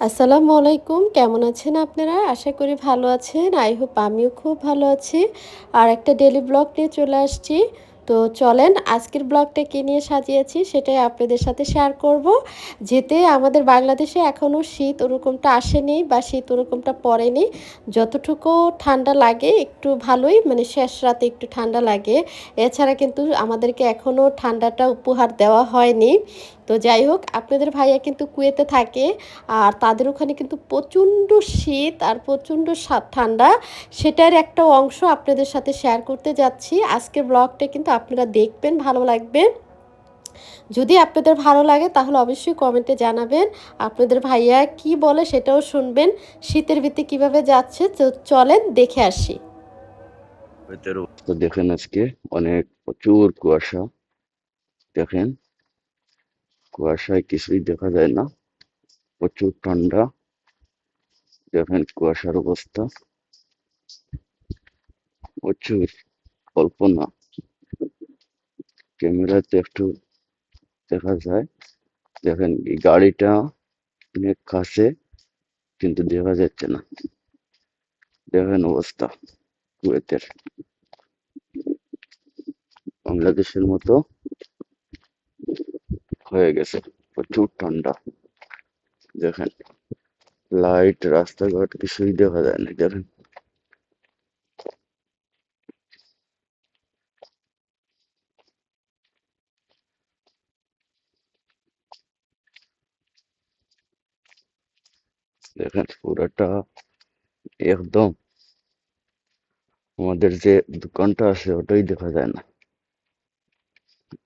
আসসালামু আলাইকুম। কেমন আছেন আপনারা? আশা করি ভালো আছেন। আই হোপ আমিও খুব ভালো আছি। আর একটা ডেলি ব্লগ নিয়ে চলে আসছি। তো চলেন, আজকের ব্লগটা কী নিয়ে সাজিয়েছি সেটাই আপনাদের সাথে শেয়ার করব। যেতে আমাদের বাংলাদেশে এখনও শীত ওরকমটা আসেনি বা শীত ওরকমটা পড়েনি। যতটুকু ঠান্ডা লাগে একটু ভালোই মানে শেষ রাতে একটু ঠান্ডা লাগে। এছাড়া কিন্তু আমাদেরকে এখনও ঠান্ডাটা উপহার দেওয়া হয়নি। তো যাই হোক, আপনাদের ভাইয়া কিন্তু কুয়েতে থাকে আর তাদের ওখানে কিন্তু প্রচণ্ড শীত আর প্রচণ্ড ঠান্ডা। সেটার একটা অংশ আপনাদের সাথে শেয়ার করতে যাচ্ছি। আজকের ব্লগটা কিন্তু আপনারা দেখবেন, ভালো লাগবে। যদি আপনাদের ভালো লাগে তাহলে অবশ্যই কমেন্টে জানাবেন। আপনাদের ভাইয়া কি বলে সেটাও শুনবেন। শীতের ভিত্তি কীভাবে যাচ্ছে চলেন দেখে আসি। দেখেন আজকে, অনেক প্রচুর কুয়াশা। দেখেন। কুয়াশায় কিছুই দেখা যায় না। প্রচুর ঠান্ডা, দেখেন কুয়াশার অবস্থা। প্রচুর, কল্পনা। ক্যামেরাতে একটু দেখা যায়। দেখেন এই গাড়িটা অনেক কাছে, কিন্তু দেখা যাচ্ছে না। দেখেন অবস্থা কুয়েতের। বাংলাদেশের মতো হয়ে গেছে। প্রচুর ঠান্ডা। দেখেন লাইট রাস্তাঘাট কিছুই দেখা যায় না দেখেন দেখেন, পুরাটা একদম আমাদের যে দোকানটা আছে, ওটাই দেখা যায় না।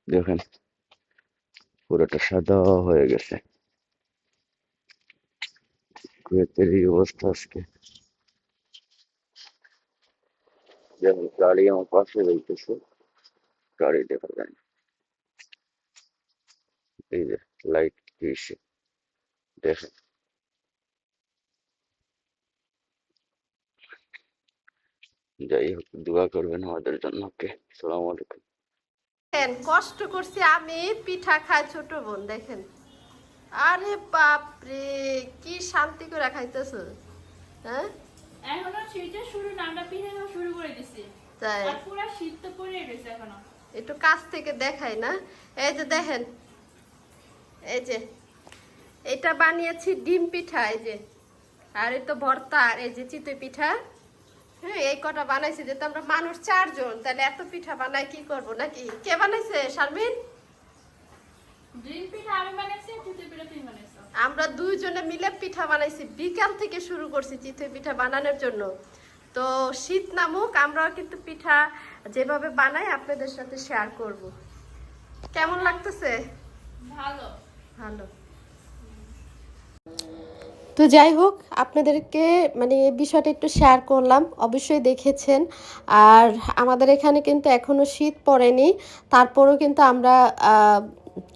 দেখেন পুরোটা সাদা হয়ে গেছে। কুয়েতের এই অবস্থা আজকে। যেমন গাড়ি আমার পাশে রইতেছে, গাড়ি দেখা যায় না। এই যে লাইট দিয়েছে, দেখেন। যাই হোক, দোয়া করবেন আমাদের জন্য, ওকে? সালাম আলাইকুম। দেখেন কষ্ট করছি আমি পিঠা খাই ছোট বোন দেখেন। আরে বাপরে কি শান্তি করে খাইতেছ হ্যাঁ? এখনও শীতে শুরু না আমরা পিঠে খাওয়া শুরু করে দিছি। তাই? পুরো শীত তো পড়ে গেছে এখনও। একটু কাছ থেকে দেখাই না। এই যে দেখেন এই যে এটা বানিয়েছি ডিম পিঠা এই যে। আর এই তো ভর্তা আর এই যে চিতই পিঠা। হ্যাঁ এই কটা বানাইছি যেহেতু আমরা মানুষ চারজন তাহলে এত পিঠা বানাই কি করব নাকি? কে বানাইছে শারমিন? আমরা দুইজনে মিলে পিঠা বানাইছি। বিকাল থেকে শুরু করছি চিতই পিঠা বানানোর জন্য। তো শীত নামুক আমরাও কিন্তু পিঠা যেভাবে বানাই আপনাদের সাথে শেয়ার করব। কেমন লাগতেছে? ভালো। ভালো। তো যাই হোক, আপনাদেরকে মানে বিষয়টা একটু শেয়ার করলাম। অবশ্যই দেখেছেন। আর আমাদের এখানে কিন্তু এখনও শীত পড়েনি। তারপরেও কিন্তু আমরা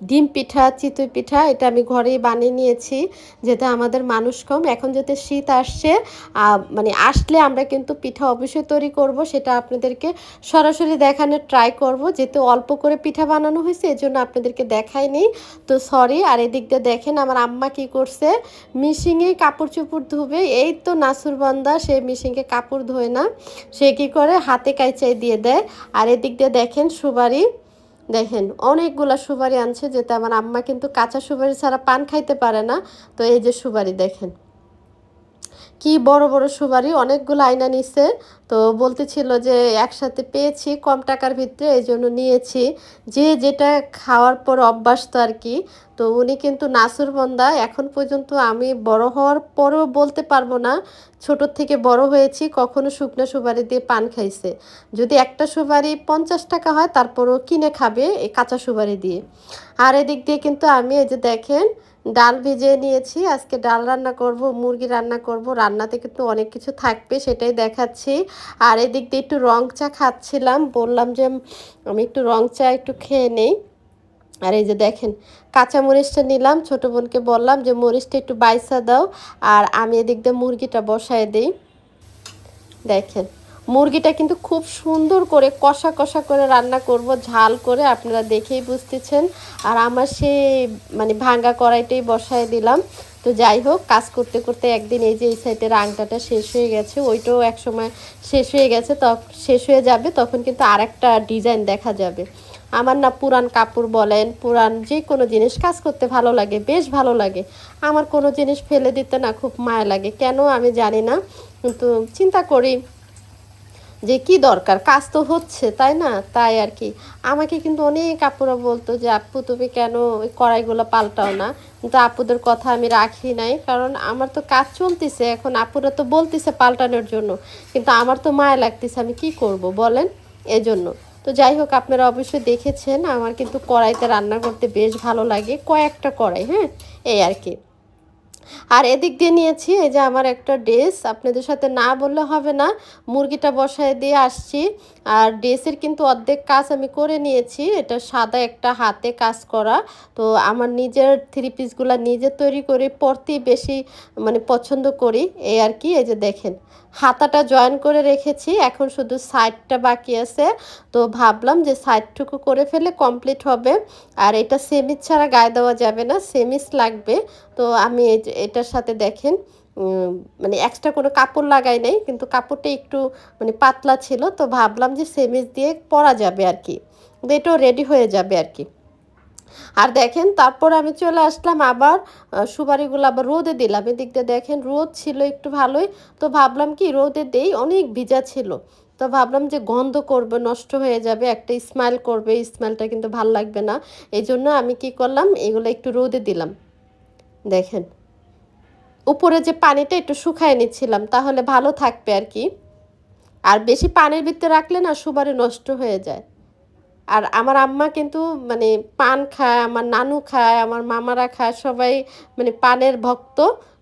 ডিম পিঠা, চিতই পিঠা এটা আমি ঘরেই বানিয়ে নিয়েছি, যেটা আমাদের মানুষ কম এখন যেতে শীত আসছে মানে আসলে আমরা কিন্তু পিঠা অবশ্যই তৈরি করব, সেটা আপনাদেরকে সরাসরি দেখানোর ট্রাই করব। যেহেতু অল্প করে পিঠা বানানো হয়েছে, এজন্য আপনাদেরকে দেখাইনি। তো সরি আর এদিক দিয়ে দেখেন আমার আম্মা কি করছে, মিশিংয়ে কাপড় চোপড় ধুবে, এই তো নাসুরবান্দা সে মিশিংয়ে কাপড় ধোয় না, সে কি করে হাতে কাইচাই দিয়ে দেয়। আর এদিক দিয়ে দেখেন সুবারি দেখেন, অনেকগুলা সুপারি আনছে যেটা আমার আম্মা কিন্তু কাঁচা সুপারি ছাড়া পান খাইতে পারে না। তো এই যে সুপারি দেখেন। কি বড় বড় সুপারি, অনেকগুলো আয়না নিছে। তো বলতেছিল যে একসাথে পেয়েছি, কম টাকার ভিতরে এই জন্য নিয়েছি। যে যেটা খাওয়ার পর অভ্যাস তো আর কি। তো উনি কিন্তু নাসুর বন্দা, এখন পর্যন্ত আমি বড় হওয়ার পরেও বলতে পারব না, ছোট থেকে বড় হয়েছি, কখনো শুকনো সুপারি দিয়ে পান খাইছে। যদি একটা সুপারি পঞ্চাশ টাকা হয়, তারপরও কিনে খাবে এই কাঁচা সুপারি দিয়ে। আর এদিক দিয়ে কিন্তু আমি এই যে দেখেন ডাল ভিজিয়ে নিয়েছি, আজকে ডাল রান্না করব, মুরগি রান্না করব, রান্নাতে কিন্তু অনেক কিছু থাকবে, সেটাই দেখাচ্ছি। আর এদিক দিয়ে একটু রং চা খাচ্ছিলাম, বললাম যে আমি একটু রং চা একটু খেয়ে নেই। আর এই যে দেখেন, কাঁচা মরিচটা নিলাম, ছোটো বোনকে বললাম যে মরিচটা একটু বাইসা দাও, আর আমি এদিক দিয়ে মুরগিটা বসায় দিই। দেখেন মুরগিটা কিন্তু খুব সুন্দর করে কষা কষা করে রান্না করব, ঝাল করে আপনারা দেখেই বুঝতেছেন। আর আমার সে মানে ভাঙ্গা কড়াইটাই বসায় দিলাম। তো যাই হোক, কাজ করতে করতে একদিন এই যে এই সাইডের আংটাটা শেষ হয়ে গেছে, ওইটাও এক সময় শেষ হয়ে গেছে, তো শেষ হয়ে যাবে, তখন কিন্তু আর একটা ডিজাইন দেখা যাবে। আমার না পুরান কাপড় বলেন, পুরান যে কোনো জিনিস কাজ করতে ভালো লাগে, বেশ ভালো লাগে। আমার কোনো জিনিস ফেলে দিতে না খুব মায়া লাগে। কেন আমি জানি না, কিন্তু চিন্তা করি যে কি দরকার? কাজ তো হচ্ছে, তাই না? তাই আর কি। আমাকে কিন্তু অনেক আপুরা বলতো যে, আপু, তুমি কেন ওই কড়াইগুলো পাল্টাও না? কিন্তু আপুদের কথা আমি রাখি নাই, কারণ আমার তো কাজ চলতেছে। এখন আপুরা তো বলতেছে পাল্টানোর জন্য। কিন্তু আমার তো মায়া লাগতেছে, আমি কি করব বলেন? এজন্য। তো যাই হোক, আপনারা অবশ্যই দেখেছেন, আমার কিন্তু কড়াইতে রান্না করতে বেশ ভালো লাগে, কয়েকটা কড়াই হ্যাঁ? এই আর কি। আর এদিক দিয়ে নিয়েছি, এই যে আমার একটা ড্রেস, আপনাদের সাথে না বললে হবে না, মুরগিটা বসায় দিয়ে আসছি। আর ড্রেসের কিন্তু অর্ধেক কাজ আমি করে নিয়েছি, এটা সাদা একটা হাতে কাজ করা। তো আমার নিজের থ্রি পিসগুলো নিজে তৈরি করে পরতেই বেশি মানে পছন্দ করি, এই আর কি, এই যে দেখেন। হাতাটা জয়েন করে রেখেছি, এখন শুধু সাইডটা বাকি আছে। তো ভাবলাম যে সাইডটুকু করে ফেলে কমপ্লিট হবে। আর এটা সেমিস ছাড়া গায়ে দেওয়া যাবে না সেমিস লাগবে। তো আমি এটার সাথে দেখেন মানে এক্সট্রা কোনো কাপড় লাগাই নাই, কিন্তু কাপড়টা একটু মানে পাতলা ছিল, তো ভাবলাম যে সেমিস দিয়ে পরা যাবে আর কি। এটাও রেডি হয়ে যাবে আর কি। আর দেখেন, তারপর আমি চলে আসলাম আবার সুপারিগুলো আবার রোদে দিলাম। এদিক দিয়ে দেখেন, রোদ ছিল একটু ভালোই, তো ভাবলাম কি রোদে দেই, অনেক ভিজা ছিল। তো ভাবলাম যে গন্ধ করবে, নষ্ট হয়ে যাবে, একটা স্মাইল করবে স্মাইলটা কিন্তু ভালো লাগবে না। এই জন্য আমি কি করলাম, এগুলো একটু রোদে দিলাম। দেখেন। উপরে যে পানিটা একটু শুকায় নিচ্ছিলাম, তাহলে ভালো থাকবে আর কি। আর বেশি পানির ভিতরে রাখলে না সুবারে নষ্ট হয়ে যায়। আর আমার আম্মা কিন্তু মানে পান খায়, আমার নানু খায়, আমার মামারা খায়, সবাই মানে পানের ভক্ত,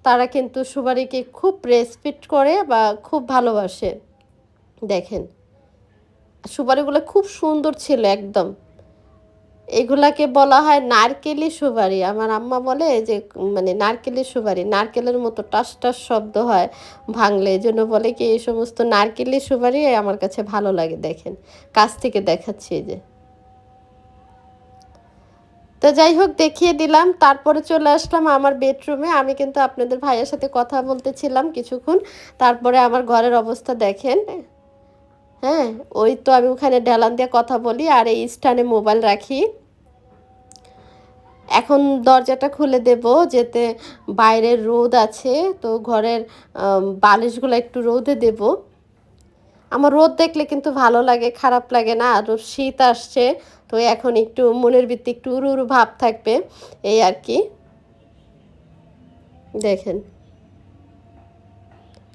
তারা কিন্তু সুবারিকে খুব রেসপেক্ট করে বা খুব ভালোবাসে। দেখেন, সুপারিগুলো খুব সুন্দর ছিল একদম। এগুলাকে বলা হয় নারকেলি সুপারি। আমার আম্মা বলে যে মানে নারকেলি সুপারি, নারকেলের মতো টাস টাস শব্দ হয় ভাঙলে। এই জন্য বলে কি, এই সমস্ত নারকেলি সুপারি আমার কাছে ভালো লাগে, দেখেন। কাছ থেকে দেখাচ্ছি এই যে। তো যাই হোক, দেখিয়ে দিলাম। তারপরে চলে আসলাম আমার বেডরুমে। আমি কিন্তু আপনাদের ভাইয়ের সাথে কথা বলতেছিলাম কিছুক্ষণ। তারপরে আমার ঘরের অবস্থা দেখেন। হ্যাঁ ওই তো আমি ওখানে ডেলান দিয়ে কথা বলি আর এই স্ট্যান্ডে মোবাইল রাখি। এখন দরজাটা খুলে দেব যেতে বাইরের রোদ আছে, তো ঘরের বালিশগুলো একটু রোদে দেব। আমার রোদ দেখলে কিন্তু ভালো লাগে, খারাপ লাগে না, আর শীত আসছে, তো এখন একটু মনের ভিত্তি একটু উড়ু উড়ু ভাব থাকবে, এই আর কি। দেখেন।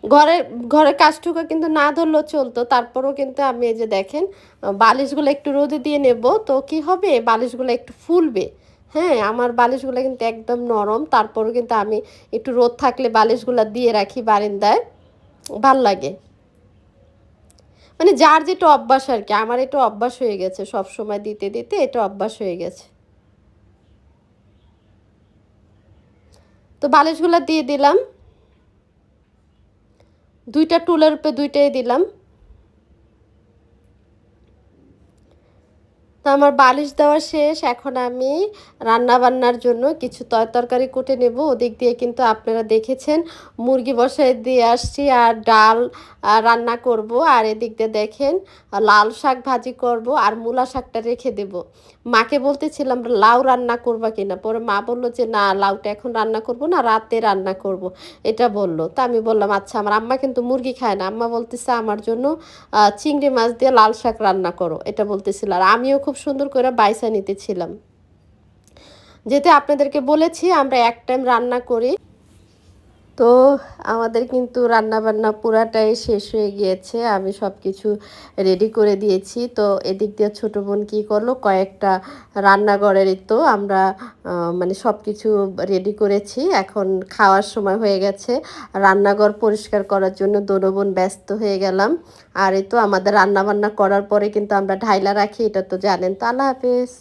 ঘরের ঘরের কাজটুকু কিন্তু না ধরলেও চলতো। তারপরেও কিন্তু আমি এই যে দেখেন বালিশগুলো একটু রোদে দিয়ে নেব, তো কি হবে? বালিশগুলো একটু ফুলবে। হ্যাঁ আমার বালিশগুলো কিন্তু একদম নরম। তারপরেও কিন্তু আমি একটু রোদ থাকলে বালিশগুলো দিয়ে রাখি বারান্দায়। ভালো লাগে। মানে যার যেটা অভ্যাস আর কি, আমার এটা অভ্যাস হয়ে গেছে। সব সময় দিতে দিতে এটা অভ্যাস হয়ে গেছে। তো বালিশগুলো দিয়ে দিলাম। দুইটা টুলের উপরে দুইটাই দিলাম। তো আমার বালিশ দেওয়া শেষ। এখন আমি রান্না বান্নার জন্য কিছু তরকারি কুটে নেব। ওদিক দিয়ে কিন্তু আপনারা দেখেছেন, মুরগি বসায় দিয়ে আসছি আর ডাল রান্না করব। আর এদিক দিয়ে দেখেন, লাল শাক ভাজি করব আর মূলা শাকটা রেখে দেব। মাকে বলতেছিলাম, লাউ রান্না করবা কিনা? পরে মা বলল যে, না, লাউটা এখন রান্না করব না, রাতে রান্না করব। এটা বলল। তা আমি বললাম আচ্ছা আমার আম্মা কিন্তু মুরগি খায় না। আম্মা বলতেছে, আমার জন্য চিংড়ি মাছ দিয়ে লাল শাক রান্না করো। এটা বলতেছিল। আর আমিও খুব সুন্দর করে বাইসা নিতেছিলাম। যেতে আপনাদেরকে বলেছি, আমরা এক টাইম রান্না করি। তো আমাদের কিন্তু রান্না বান্না পুরাটাই শেষ হয়ে গিয়েছে। আমি সব কিছু রেডি করে দিয়েছি। তো এদিক দিয়ে ছোটো বোন কী করল? কয়েকটা রান্নাঘরের তো আমরা মানে সব কিছু রেডি করেছি। এখন খাওয়ার সময় হয়ে গেছে। রান্নাঘর পরিষ্কার করার জন্য দোনো বোন ব্যস্ত হয়ে গেলাম। আর এই তো আমাদের রান্নাবান্না করার পরে কিন্তু আমরা ঢাইলা রাখি, এটা তো জানেন। তো আল্লাহ হাফেজ।